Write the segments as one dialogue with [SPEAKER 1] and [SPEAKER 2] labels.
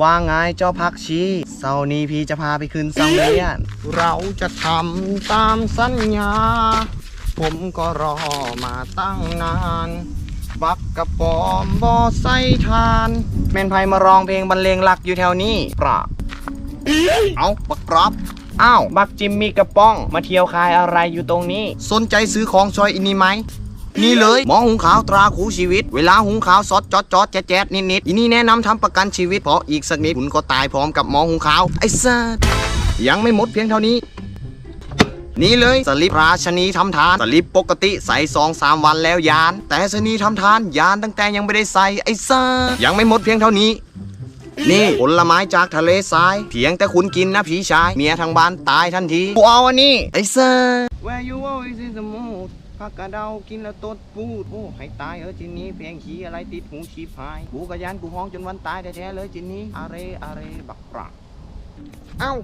[SPEAKER 1] ว่าไงเจ้าพักชีเสาร์นี้พี่จะพาไปขึ้นสังเวียนเราจะทำตามสัญญา ผมก็รอมาตั้งนาน บักกระปอมบอไซทานแม่นไพมาร้องเพลงบรรเลงหลักอยู่แถวนี้ปราบเอาบักกรอบอ้าว บักจิมมี่กระป้อง มาเที่ยวคายอะไรอยู่ตรงนี้ สนใจซื้อของชอยอินนี่ไหม นี่เลยหมอหุงขาวตราคูชีวิต เวลาหุงขาวซอสจอดจอดแจ๊ดแจ๊ดนิดนิดๆอีนี่แนะนำทำประกันชีวิตเพราะอีกสักนิดคุณก็ตายพร้อมกับหมอหุงขาวไอ้สัสยังไม่หมดเพียงเท่านี้นี่เลยสลิปราชนีทำทานสลิปปกติใส่สองสามวันแล้วยาน แต่สนีทำทานยานตั้งแต่ยังไม่ได้ใส่ไอ้ซ่ายังไม่หมดเพียงเท่านี้ นี่ผลไม้จากทะเลทราย เพียงแต่คุณกินนะผีชาย เมียทางบ้านตายทันทีกูเอาอันนี้ไอ้ซ่า ผักกระเดากินแล้วตดปูดโอ้ให้ตายเออจินนี้เพลงขี้อะไรติดหูชีพหายกูกระยานกูห้องจนวันตายแท้ๆเลยจินนี้อะไรอะไรบักปรักเอ้า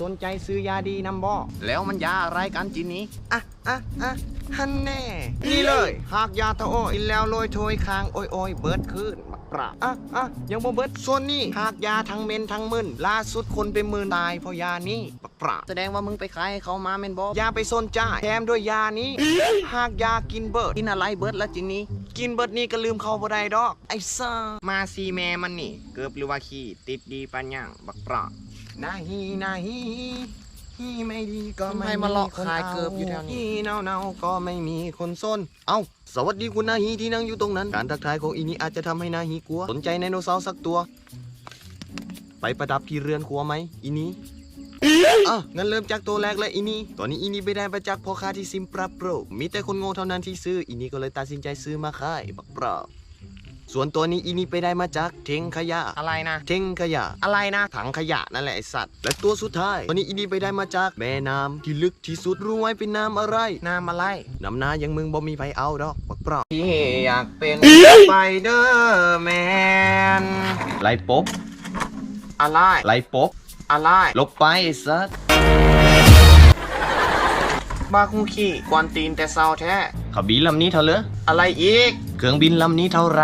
[SPEAKER 1] สนใจซื้อยาดีนำบ่แล้วมันยาอะไรกันจินนี้อะอะอะฮันแน่ นี่เลย หากยาตะโออินแล้วโรยโถยคางโอยโอยเบิดขึ้นบัก ปราบอะอะยังบ่เบิดส่วนนี้หากยาทั้งเมนทั้งมึนล่าสุดคนเป็นหมื่นตายเพราะยานี้บักปราบแสดงว่ามึงไปขายให้เขามาเมนบ่ยาไปสนใจแถมด้วยยานี้หากยากินเบิดกินอะไรเบิดละจินนี้ กินเบิดนี่ก็ลืมเขาบ่ได้ดอก ไอ้ซ่ามาซีแม่มันนี่ เกือบหรือว่าขี้ติดดีปัญญังบักปราบนาฮีนาฮี ฮีไม่ดีก็ไม่
[SPEAKER 2] ทำไมมาเลาะขายเกือบอยู่แถวนี้
[SPEAKER 1] ฮีเนาเนาก็ไม่มีคนสนเอ้า สวัสดีคุณนาฮีที่นั่งอยู่ตรงนั้น การทักทายของอีนี้อาจจะทำให้นาฮีกลัว สนใจไดโนเสาร์สักตัว ไปประดับที่เรือนครัวไหมอีนี้อะงั้นเริ่มจากตัวแรกเลยอีนี้ตอนนี้อีนี้ไปได้มาจากพ่อค้าที่ซิมปราโปรมีแต่คนโง่เท่านั้นที่ซื้ออีนี้ก็เลยตัดสินใจซื้อมาขายบักปราบ ส่วนตัวนี้อีนี้ไปได้มาจากเทงขยะ
[SPEAKER 2] อะไรนะ
[SPEAKER 1] เทงขยะ
[SPEAKER 2] อะไรนะ
[SPEAKER 1] ถังขยะนั่นแหละไอสัตว์ และตัวสุดท้าย ตัวนี้อีนี่ไปได้มาจากแม่น้ำที่ลึกที่สุดรู้ไว้เป็นน้ำอะไร
[SPEAKER 2] น้ำอะไร
[SPEAKER 1] น้ำนายังมึงบ่มีไผเอาดอกบักเปราพี่อยากเป็นไปเดอร์แมนไล่ป๊บ
[SPEAKER 2] อะไร
[SPEAKER 1] ไล่ป๊บ
[SPEAKER 2] อะไร
[SPEAKER 1] ลบไปไอ้สัตว์
[SPEAKER 2] บาคุขี้กวนตีนแต่เศร้าแท้
[SPEAKER 1] ขบินลำนี้เท่าเหรอ
[SPEAKER 2] อะไรอีก
[SPEAKER 1] เครื่องบินลำนี้เท่าไร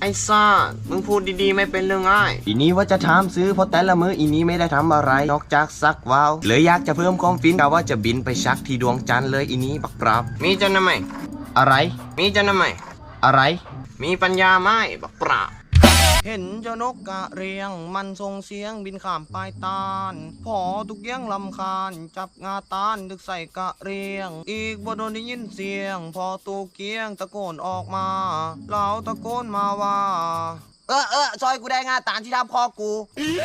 [SPEAKER 2] ไอ้ซ่า มึงพูดดีๆไม่เป็นเรื่องง่าย
[SPEAKER 1] อีนี้ว่าจะถามซื้อเพราะแต่ละมืออีนี้ไม่ได้ทำอะไร นอกจากซักวาวเลยอยากจะเพิ่มความฟินกะว่าจะบินไปชักที่ดวงจันทร์เลยอีนี้บักปราบ
[SPEAKER 2] มีจันทำไม
[SPEAKER 1] อะไร
[SPEAKER 2] มีจันทำไม
[SPEAKER 1] อะไร
[SPEAKER 2] มีปัญญาไหมบักปราบ
[SPEAKER 1] เห็นเจ้านกกะเรียง มันส่งเสียงบินข้ามปลายตาลพอทุกเยียงลำคาญ จับงาตาลดึกใส่กะเรียง อีกบ่โดนได้ยินเสียง พอตูเกียงตะโกนออกมาเราตะโกนมาว่า
[SPEAKER 2] เออเออซอยกูได้งาตานที่ทับคอกู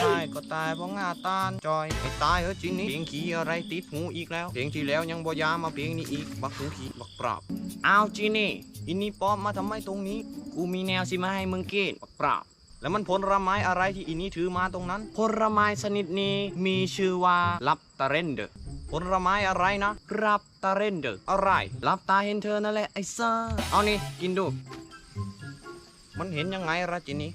[SPEAKER 1] ตายก็ตายเพราะงาตาลจอยไอ้ตายเออจริงนี่เพลงขี้อะไรติดหูอีกแล้วเพลงที่แล้วยังบ่ยามาเพลงนี้อีกบักหูขี้บักปราบอ้าวจีนี่อินนี่ป๊อปมาทำไมตรงนี้ กูมีแนวสิมาให้มึงกินบักปราบ แล้วมันผลไม้อะไรที่อินี่ถือมาตรงนั้น ผลไม้ชนิดนี้มีชื่อว่าลับตาเรนเดอร์ผลไม้อะไรนะรับตาเรนเดอร์อะไรรับตาเห็นเธอนั่นแหละไอ้ซ่าเอานี่กินดู มันเห็นยังไงราจินี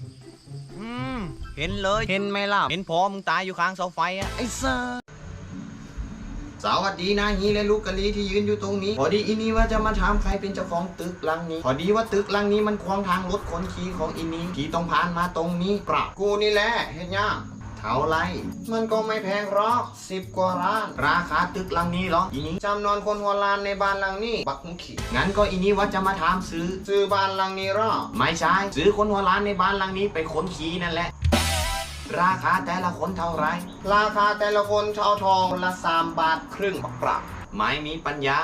[SPEAKER 1] อืมเห็นเลยเห็นไหมล่ะเห็นพอมึงตายอยู่ข้างเสาไฟอะไอ้ซ่า สวัสดีนะฮีและลูกกะลีที่ยืนอยู่ตรงนี้ พอดีอินี่ว่าจะมาถามใครเป็นเจ้าของตึกหลังนี้ พอดีว่าตึกหลังนี้มันขวางทางรถขนขี่ของอินี่ที่ต้องผ่านมาตรงนี้ปรับกูนี่แหละเห็นยังเท่าไรมันก็ไม่แพงหรอกสิบกว่าล้าน ราคาตึกหลังนี้หรออีนี้จำนวนคนหัวล้านในบ้านหลังนี้ บักมุขีงั้นก็อีนี้ว่าจะมาถามซื้อซื้อบ้านหลังนี้หรอไม่ใช่ซื้อคนหัวล้านในบ้านหลังนี้ไปขนขี่นั่นแหละ ราคาแต่ละคนเท่าไร ราคาแต่ละคนเท่าทองคนละสามบาทครึ่งปรับ ไม่มีปัญญา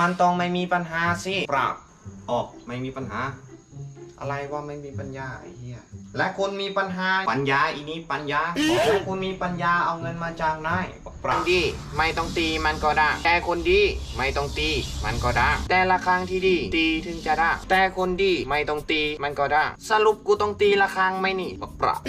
[SPEAKER 1] มันต้องไม่มีปัญหาสิปรับออกไม่มีปัญหา อะไรว่าไม่มีปัญญาไอ้เหี้ยและคนมีปัญหาปัญญาอีนี้ปัญญาและคนมีปัญญาเอาเงินมาจากไหนป
[SPEAKER 2] ค
[SPEAKER 1] รับ
[SPEAKER 2] นดีไม่ต้องตีมันก็ได้ แต่คนดีไม่ต้องตีมันก็ได้ แต่ละครั้งที่ดี ตีถึงจะได้ แต่คนดีไม่ต้องตีมันก็ได้ สรุปกูต้องตีละครั้งไหมนี่บักปราบ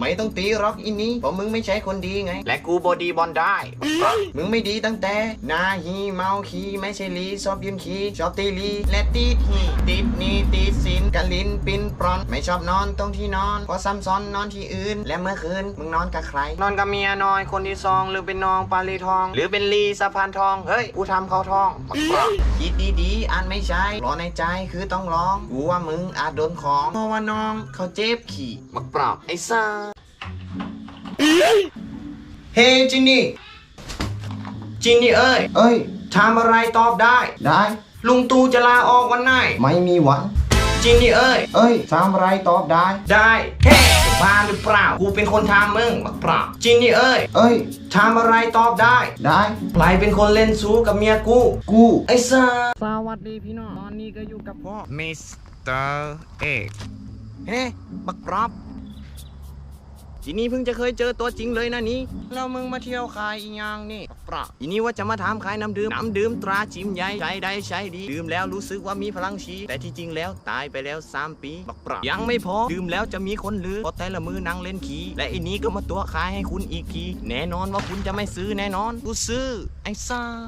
[SPEAKER 1] ไม่ต้องตีหรอกอินนี้เพราะมึงไม่ใช่คนดีไง
[SPEAKER 2] และกูบอดีบอลได้บักปรับ
[SPEAKER 1] มึงไม่ดีตั้งแต่หนาฮีเมาคีไม่ใช่ลีชอบยืนคีชอบตีลี และตีดฮีติดหนีติดสินกันลินปินปรอนไม่ชอบนอนตรงที่นอนเพราะซ้ำซ้อนนอนที่อื่น และเมื่อคืนมึงนอนกับใคร
[SPEAKER 2] นอนกับเมียน้อยคนที่สองหรือเป็นน้องปาลีทอง หรือเป็นลีสะพานทองเฮ้ยกูทำเขาทองบักปรับ
[SPEAKER 1] คิดดีๆอ่านไม่ใช่รอในใจคือต้องร้องกูว่ามึงอาจโดนของเพราะว่าน้องเขาเจ็บขี่
[SPEAKER 2] บักปรับไอ้ซ่า
[SPEAKER 1] เฮ้จินนี่ จินนี่เอ้ย เอ้ย
[SPEAKER 2] ทำอะไรตอบได้
[SPEAKER 1] ได้
[SPEAKER 2] ลุงตู่จะลาออกวันไหน
[SPEAKER 1] ไม่มีหวัน
[SPEAKER 2] จินนี่เอ้ย
[SPEAKER 1] เอ้ยทำอะไรตอบได้
[SPEAKER 2] ได้เฮ้จะบ้าหรือเปล่า กูเป็นคนทำมึงบักปรับจินนี่เอ้ย
[SPEAKER 1] เอ้ย
[SPEAKER 2] ทำอะไรตอบได้
[SPEAKER 1] ได้
[SPEAKER 2] ใครเป็นคนเล่นซูกับเมียกู
[SPEAKER 1] กู
[SPEAKER 2] ไอ้ซ่า
[SPEAKER 1] สวัสดีพี่น้อง ตอนนี้ก็อยู่กับพ่อ
[SPEAKER 2] มิสเตอร์เอก
[SPEAKER 1] เฮ้บักปรับ ทีนี้เพิ่งจะเคยเจอตัวจริงเลยนะนี่แล้วมึงมาเที่ยวขายอีหยังนี่บักปรับทีนี้ว่าจะมาถามขายน้ำดื่มน้ำดื่มตราจิมใหญ่ใช้ได้ใช้ดี ดื่มแล้วรู้สึกว่ามีพลังชีแต่ที่จริงแล้วตายไปแล้ว 3 ปีบักปรับยังไม่พอ ดื่มแล้วจะมีคนลือเพราะแต่ละมือนั่งเล่นขี้และอีนี้ก็มาตัวขายให้คุณอีกทีแน่นอนว่าคุณจะไม่ซื้อแน่นอนกูซื้อไอ้ซ่า